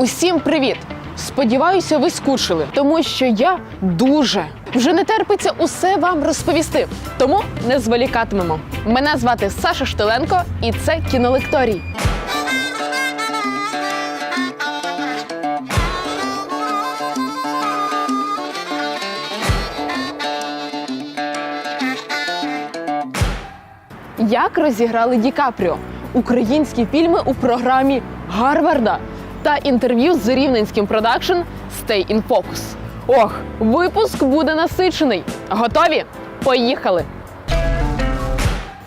Усім привіт! Сподіваюся, ви скучили, тому що я дуже вже не терпиться усе вам розповісти. Тому не зволікатимемо. Мене звати Саша Штиленко, і це кінолекторій. Як розіграли Ді Капріо? Українські фільми у програмі Гарварда та інтерв'ю з рівненським продакшн Stay in Focus. Ох, випуск буде насичений. Готові? Поїхали!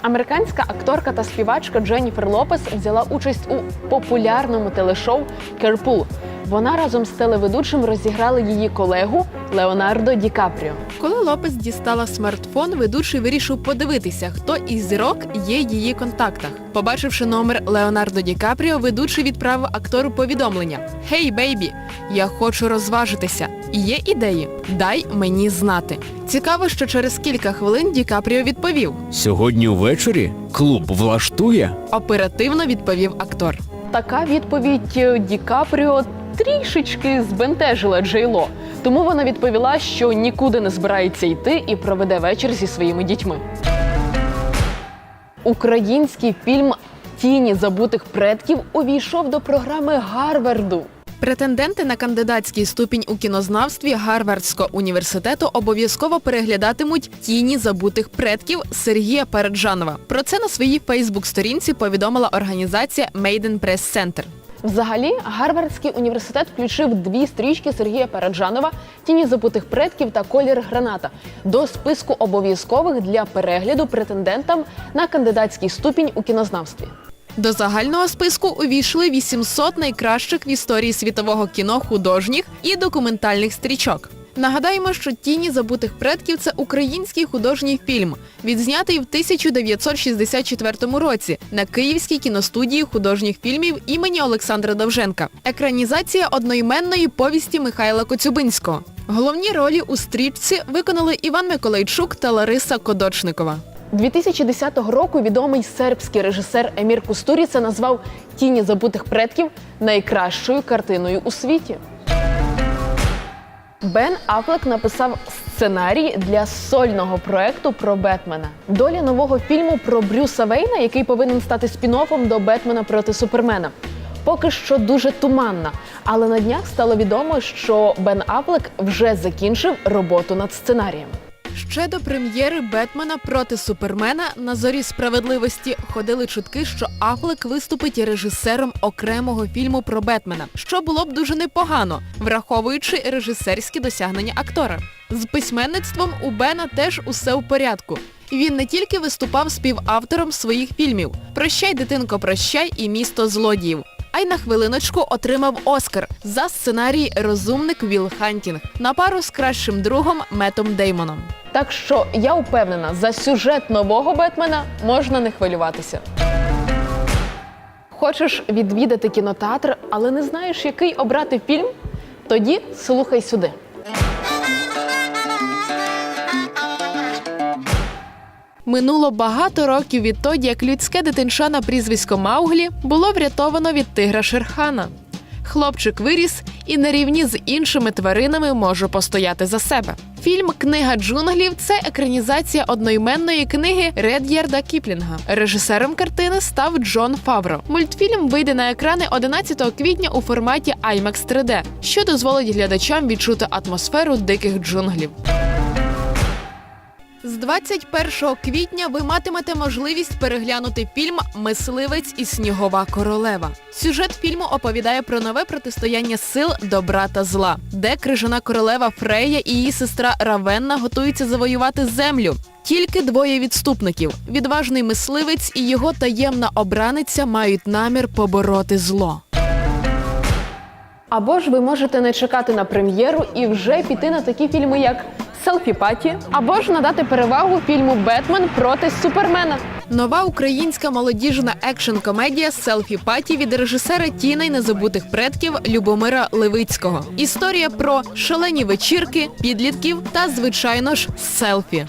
Американська акторка та співачка Дженніфер Лопес взяла участь у популярному телешоу Керпул. Вона разом з телеведучим розіграли її колегу Леонардо Ді Капріо. Коли Лопес дістала смартфон, ведучий вирішив подивитися, хто із зірок є в її контактах. Побачивши номер Леонардо Ді Капріо, ведучий відправив актору повідомлення: Хей, бейбі, я хочу розважитися. Є ідеї? Дай мені знати. Цікаво, що через кілька хвилин Ді Капріо відповів. Сьогодні ввечері клуб влаштує. Оперативно відповів актор. Така відповідь е, Ді Капріо трішечки збентежила Джейло. Тому вона відповіла, що нікуди не збирається йти і проведе вечір зі своїми дітьми. Український фільм Тіні забутих предків увійшов до програми Гарварду. Претенденти на кандидатський ступінь у кінознавстві Гарвардського університету обов'язково переглядатимуть тіні забутих предків Сергія Параджанова. Про це на своїй Фейсбук-сторінці повідомила організація Maiden Press Center. Взагалі, Гарвардський університет включив дві стрічки Сергія Параджанова Тіні забутих предків та колір граната до списку обов'язкових для перегляду претендентам на кандидатський ступінь у кінознавстві. До загального списку увійшли 800 найкращих в історії світового кіно художніх і документальних стрічок. Нагадаємо, що Тіні забутих предків це український художній фільм, відзнятий в 1964 році на Київській кіностудії художніх фільмів імені Олександра Довженка. Екранізація одноіменної повісті Михайла Коцюбинського. Головні ролі у стрічці виконали Іван Миколайчук та Лариса Кодочникова. 2010 року відомий сербський режисер Емір Кустуріца назвав Тіні забутих предків найкращою картиною у світі. Бен Афлек написав сценарій для сольного проекту про Бетмена. Доля нового фільму про Брюса Вейна, який повинен стати спін-оффом до Бетмена проти Супермена. Поки що дуже туманна, але на днях стало відомо, що Бен Афлек вже закінчив роботу над сценарієм. Ще до прем'єри Бетмена проти Супермена на зорі справедливості ходили чутки, що Афлек виступить режисером окремого фільму про Бетмена, що було б дуже непогано, враховуючи режисерські досягнення актора. З письменництвом у Бена теж усе в порядку. Він не тільки виступав співавтором своїх фільмів Прощай, дитинко, прощай і місто злодіїв. А й на хвилиночку отримав Оскар за сценарій Розумник Віл Хантінг на пару з кращим другом Метом Деймоном. Так що я впевнена, за сюжет нового Бетмена можна не хвилюватися. Хочеш відвідати кінотеатр, але не знаєш, який обрати фільм? Тоді слухай сюди. Минуло багато років відтоді, як людське дитинча на прізвисько Мауглі було врятовано від тигра Шерхана. Хлопчик виріс і на рівні з іншими тваринами може постояти за себе. Фільм Книга джунглів це екранізація одноіменної книги Ред'ярда Кіплінга. Режисером картини став Джон Фавро. Мультфільм вийде на екрани 11 квітня у форматі IMAX 3D, що дозволить глядачам відчути атмосферу диких джунглів. З 21 квітня ви матимете можливість переглянути фільм Мисливець і снігова королева. Сюжет фільму оповідає про нове протистояння сил добра та зла, де крижана королева Фрея і її сестра Равенна готуються завоювати землю. Тільки двоє відступників відважний мисливець і його таємна обраниця мають намір побороти зло. Або ж ви можете не чекати на прем'єру і вже піти на такі фільми, як Селфі Паті, або ж надати перевагу фільму Бетмен проти Супермена. Нова українська молодіжна екшн-комедія Селфі Паті від режисера Тіна й незабутих предків Любомира Левицького. Історія про шалені вечірки, підлітків та, звичайно ж, селфі.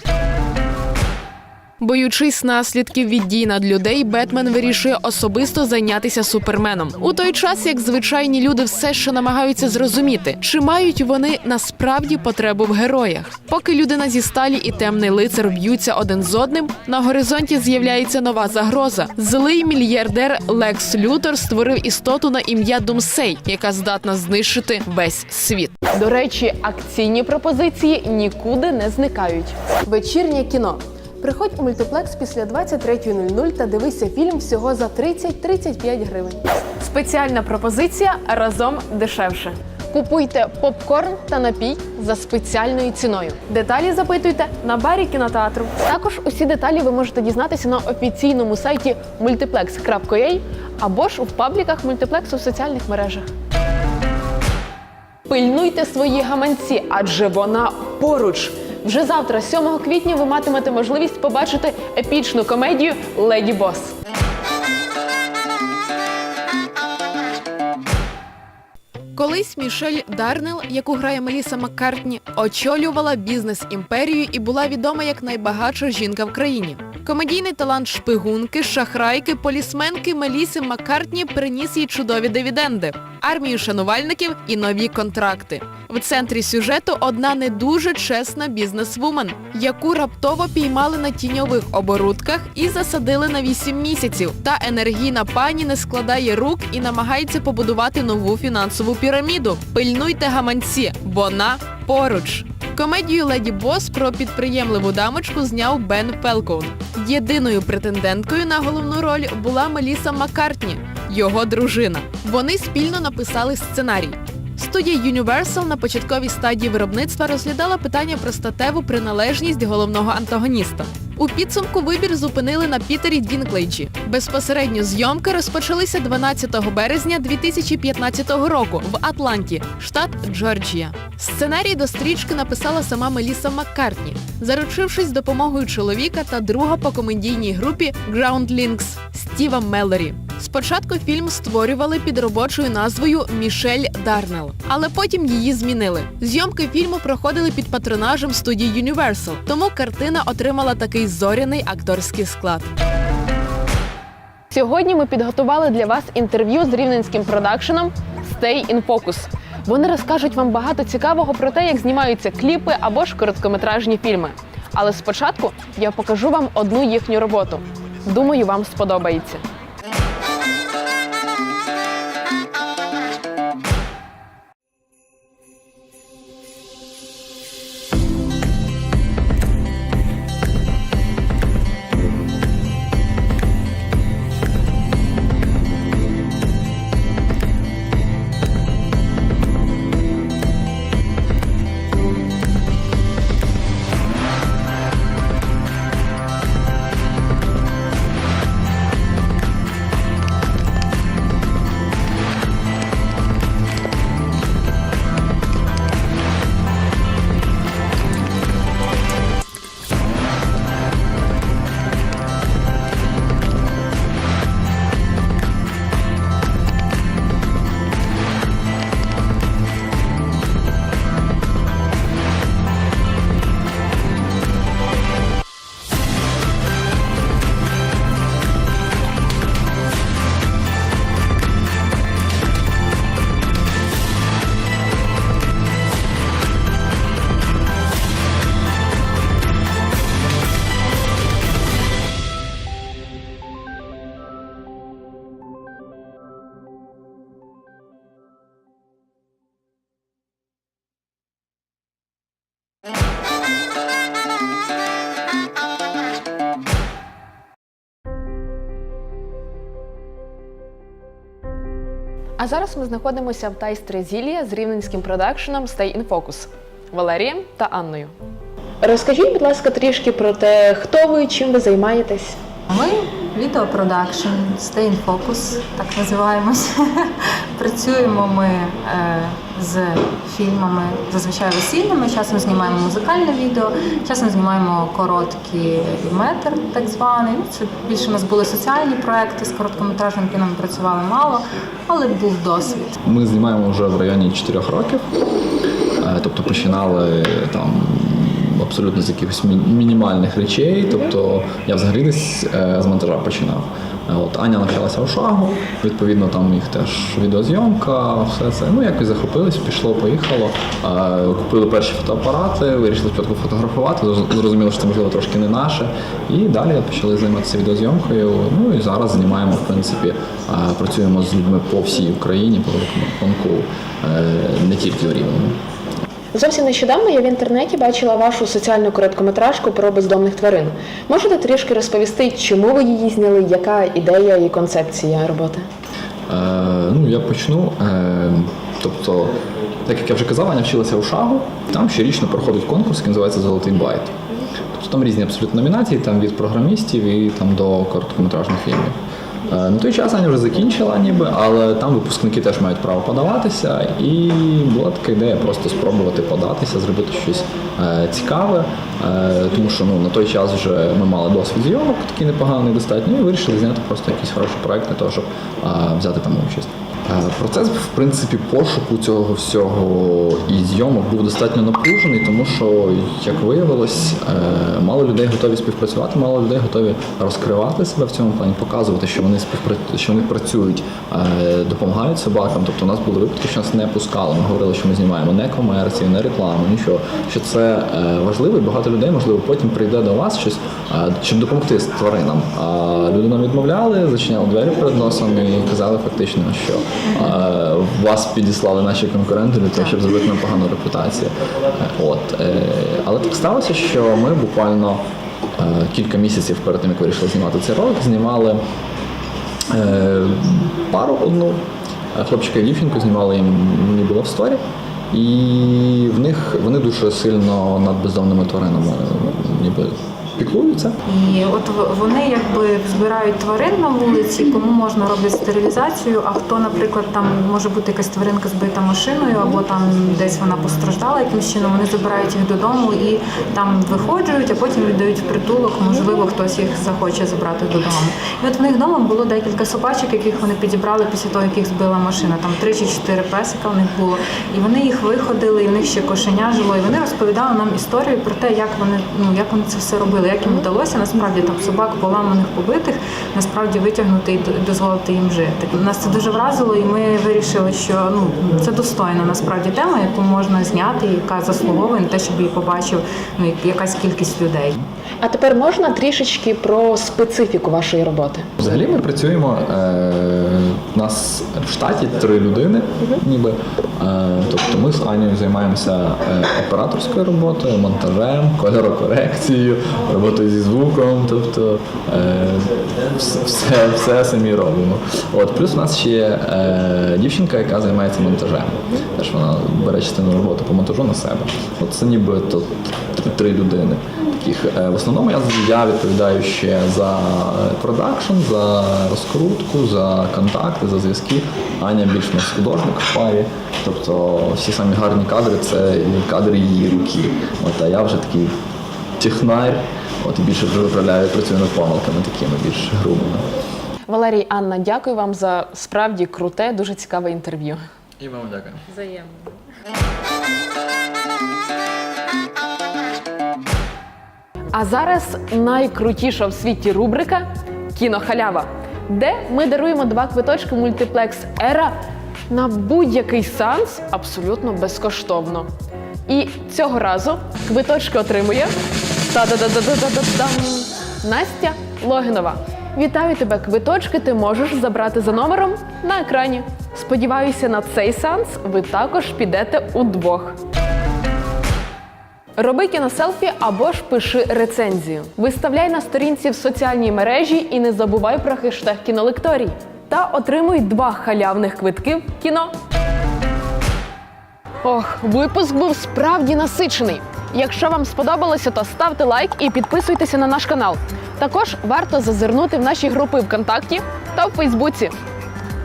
Боючись наслідків від дій над людей, Бетмен вирішує особисто зайнятися суперменом. У той час, як звичайні люди все ще намагаються зрозуміти, чи мають вони насправді потребу в героях. Поки людина зі сталі і темний лицар б'ються один з одним, на горизонті з'являється нова загроза. Злий мільярдер Лекс Лютер створив істоту на ім'я Думсей, яка здатна знищити весь світ. До речі, акційні пропозиції нікуди не зникають. Вечірнє кіно. Приходь у мультиплекс після 23.00 та дивися фільм всього за 30-35 гривень. Спеціальна пропозиція разом дешевше. Купуйте попкорн та напій за спеціальною ціною. Деталі запитуйте на барі кінотеатру. Також усі деталі ви можете дізнатися на офіційному сайті multiplex.ua або ж в пабліках мультиплексу в соціальних мережах. Пильнуйте свої гаманці, адже вона поруч. Вже завтра, 7 квітня, ви матимете можливість побачити епічну комедію Леді Бос. Колись Мішель Дарнел, яку грає Меліса Маккартні, очолювала бізнес-імперію і була відома як найбагатша жінка в країні. Комедійний талант шпигунки, шахрайки, полісменки Меліси Маккартні приніс їй чудові дивіденди, армію шанувальників і нові контракти. В центрі сюжету одна не дуже чесна бізнесвумен, яку раптово піймали на тіньових оборудках і засадили на 8 місяців. Та енергійна пані не складає рук і намагається побудувати нову фінансову піраміду. Пильнуйте гаманці, вона поруч. Комедію Леді Бос про підприємливу дамочку зняв Бен Пелкоун. Єдиною претенденткою на головну роль була Меліса Маккартні, його дружина. Вони спільно написали сценарій. Студія Universal на початковій стадії виробництва розглядала питання про статеву приналежність головного антагоніста. У підсумку вибір зупинили на Пітері Дінклейджі. Безпосередньо зйомки розпочалися 12 березня 2015 року в Атланті, штат Джорджія. Сценарій до стрічки написала сама Меліса Маккартні, заручившись допомогою чоловіка та друга по комедійній групі Groundlings Стіва Меллорі. Спочатку фільм створювали під робочою назвою Мішель Дарнел, але потім її змінили. Зйомки фільму проходили під патронажем студії Universal, тому картина отримала такий зоряний акторський склад. Сьогодні ми підготували для вас інтерв'ю з рівненським продакшеном Stay in Focus. Вони розкажуть вам багато цікавого про те, як знімаються кліпи або ж короткометражні фільми. Але спочатку я покажу вам одну їхню роботу. Думаю, вам сподобається. Зараз ми знаходимося в Тайстре Зілія з рівненським продакшеном Stay in Focus Валерієм та Анною. Розкажіть, будь ласка, трішки про те, хто ви, чим ви займаєтесь. Ми відеопродакшн, Stay in Focus, так називаємось. Працюємо ми е, з фільмами зазвичай весільними. Часом знімаємо музикальне відео, часом знімаємо короткий метр, так званий. Ну, Це більше у нас були соціальні проекти з короткометражним кіном. Працювали мало, але був досвід. Ми знімаємо вже в районі 4 років. Е, Тобто починали там абсолютно з якихось мінімальних речей. Тобто я взагалі десь е, з монтажа починав. Е, От Аня навчалася у шагу, відповідно, там їх теж відеозйомка, все це. Ну якось захопились, пішло, поїхало. Е, Купили перші фотоапарати, вирішили спочатку фотографувати, зроз- зрозуміло, що це можливо трошки не наше. І далі почали займатися відеозйомкою. Ну і зараз знімаємо, в принципі, е, працюємо з людьми по всій Україні, по рахунку, не тільки в Рівному. Зовсім нещодавно я в інтернеті бачила вашу соціальну короткометражку про бездомних тварин. Можете трішки розповісти, чому ви її зняли, яка ідея і концепція роботи? Е, ну, я почну. Е, тобто, так як я вже казав, Аня вчилася у шагу, там щорічно проходить конкурс, який називається Золотий байт. Тобто там різні абсолютно номінації, там від програмістів і там до короткометражних фільмів. Е, На той час Аня вже закінчила ніби, але там випускники теж мають право подаватися, і була така ідея просто спробувати податися, зробити щось е, цікаве, е, тому що ну, на той час вже ми мали досвід зйомок, такий непоганий достатньо, і вирішили зняти просто якийсь хороший проект для того, щоб взяти там участь. Е, Процес, в принципі, пошуку цього всього і зйомок був достатньо напружений, тому що, як виявилось, е, мало людей готові співпрацювати, мало людей готові розкривати себе в цьому плані, показувати, що вони співпрацюють, що вони працюють, е, допомагають собакам. Тобто у нас були випадки, що нас не пускали. Ми говорили, що ми знімаємо не комерцію, не рекламу, нічого. Що це важливо, і багато людей, можливо, потім прийде до вас щось, щоб допомогти з тваринам. А люди нам відмовляли, зачиняли двері перед носом і казали фактично, що вас підіслали наші конкуренти для того, щоб зробити нам погану репутацію. От е, але так сталося, що ми буквально е, кілька місяців перед тим, як вирішили знімати цей ролик, знімали е, пару одну. Хлопчика і дівчинку знімали їм ніби в сторі. І в них вони дуже сильно над бездомними тваринами ніби піклуються. І от вони якби збирають тварин на вулиці, кому можна роблять стерилізацію, а хто, наприклад, там може бути якась тваринка збита машиною, або там десь вона постраждала якимось чином, вони забирають їх додому і там виходжують, а потім віддають в притулок. Можливо, хтось їх захоче забрати додому. І от в них вдома було декілька собачок, яких вони підібрали після того, як їх збила машина. Там три чи чотири песика в них було. І вони їх виходили, і в них ще кошеня жило. І вони розповідали нам історію про те, як вони ну як вони це все робили, як їм вдалося насправді там собак поламаних, побитих, насправді витягнути і дозволити їм жити. Нас це дуже вразило, і ми вирішили, що ну це достойна насправді тема, яку можна зняти, яка заслуговує на те, щоб її побачив ну якась кількість людей. А тепер можна трішечки про специфіку вашої роботи? Взагалі ми працюємо. Е, у нас в штаті три людини, ніби. Е, тобто ми з Анією займаємося е, операторською роботою, монтажем, кольорокорекцією, роботою зі звуком. Тобто е, все, все, самі робимо. От плюс у нас ще є е, дівчинка, яка займається монтажем. Теж вона бере частину роботи по монтажу на себе. От це ніби то три, людини. Таких Е, в основному я, я відповідаю ще за е, продакшн, за розкрутку, за контакти, за зв'язки. Аня більш нас художник в парі. Тобто всі самі гарні кадри це кадри її руки. От, а я вже такий технар, от більше вже виправляю, працюю над помилками такими більш грубими. Валерій Анна, дякую вам за справді круте, дуже цікаве інтерв'ю. І вам дякую. Взаємно. А зараз найкрутіша в світі рубрика Кінохалява, де ми даруємо два квиточки мультиплекс Ера на будь-який сеанс абсолютно безкоштовно. І цього разу квиточки отримує та-да-да-да-да-да-дам Настя Логінова. Вітаю тебе! Квиточки ти можеш забрати за номером на екрані. Сподіваюся, на цей сеанс ви також підете удвох. Роби кіноселфі або ж пиши рецензію. Виставляй на сторінці в соціальній мережі і не забувай про хештег кінолекторій. Та отримуй два халявних квитки в кіно. Ох, випуск був справді насичений. Якщо вам сподобалося, то ставте лайк і підписуйтеся на наш канал. Також варто зазирнути в наші групи ВКонтакті та в Фейсбуці.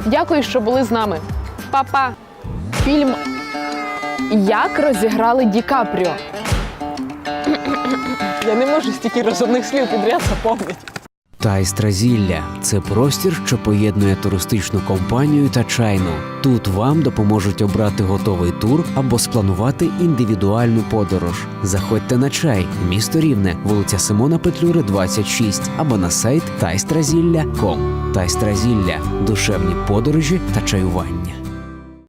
Дякую, що були з нами. Па-па! Фільм Як розіграли Ді Капріо. Я не можу стільки розумних слів підряд запомнити. Тайстразілля це простір, що поєднує туристичну компанію та чайну. Тут вам допоможуть обрати готовий тур або спланувати індивідуальну подорож. Заходьте на чай, місто Рівне, вулиця Симона Петлюри, 26, або на сайт тайстразілля.ком. Тайстразілля душевні подорожі та чаювання.